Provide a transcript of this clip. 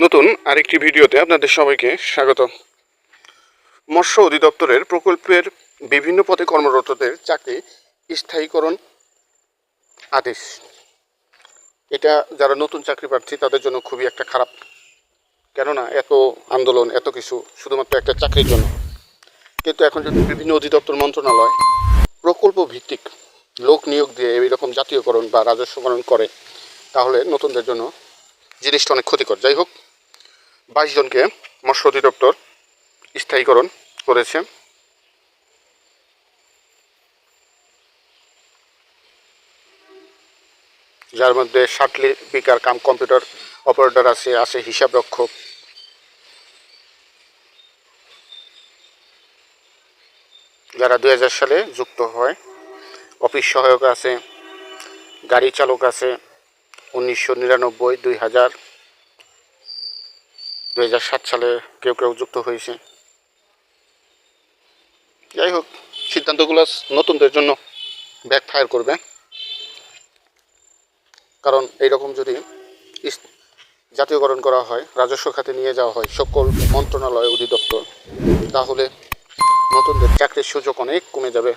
নতুন আরেকটি ভিডিওতে আপনাদের সবাইকে স্বাগত মৎস্য অধিদপ্তরের প্রকল্পের বিভিন্ন পদে কর্মরতদের চাকরি স্থায়ীকরণ আদেশ। এটা যারা নতুন চাকরি প্রার্থী, তাদের জন্য খুবই একটা খারাপ। কেননা এত আন্দোলন, এত কিছু, শুধুমাত্র একটা চাকরির জন্য। কিন্তু এখন যদি বিভিন্ন অধিদপ্তর মন্ত্রণালয় প্রকল্প ভিত্তিক লোক নিয়োগ দিয়ে এইরকম জাতীয়করণ বা রাজস্বকরণ করে, তাহলে নতুনদের জন্য জিনিসটা অনেক ক্ষতিকর। যাই হোক বাইশ জনকে মৎস্য অধিদপ্তর স্থায়ীকরণ করেছে। যার মধ্যে ষাট লিপিকার কাম কম্পিউটার অপারেটর আছে আছে হিসাব রক্ষক যারা দুই হাজার সালে যুক্ত হয়, অফিস সহায়ক আছে, গাড়ি চালক আছে, উনিশশো নিরানব্বই, দুই হাজার। দুই হাজার সাত সালে কেউ কেউ যুক্ত হয়েছে। যাই হোক, সিদ্ধান্তগুলো নতুনদের জন্য ব্যাক ফায়ার করবে। কারণ এইরকম যদি জাতীয়করণ করা হয়, রাজস্ব খাতে নিয়ে যাওয়া হয়, সকল মন্ত্রণালয় অধিদপ্তর, তাহলে নতুনদের চাকরির সুযোগ অনেক কমে যাবে।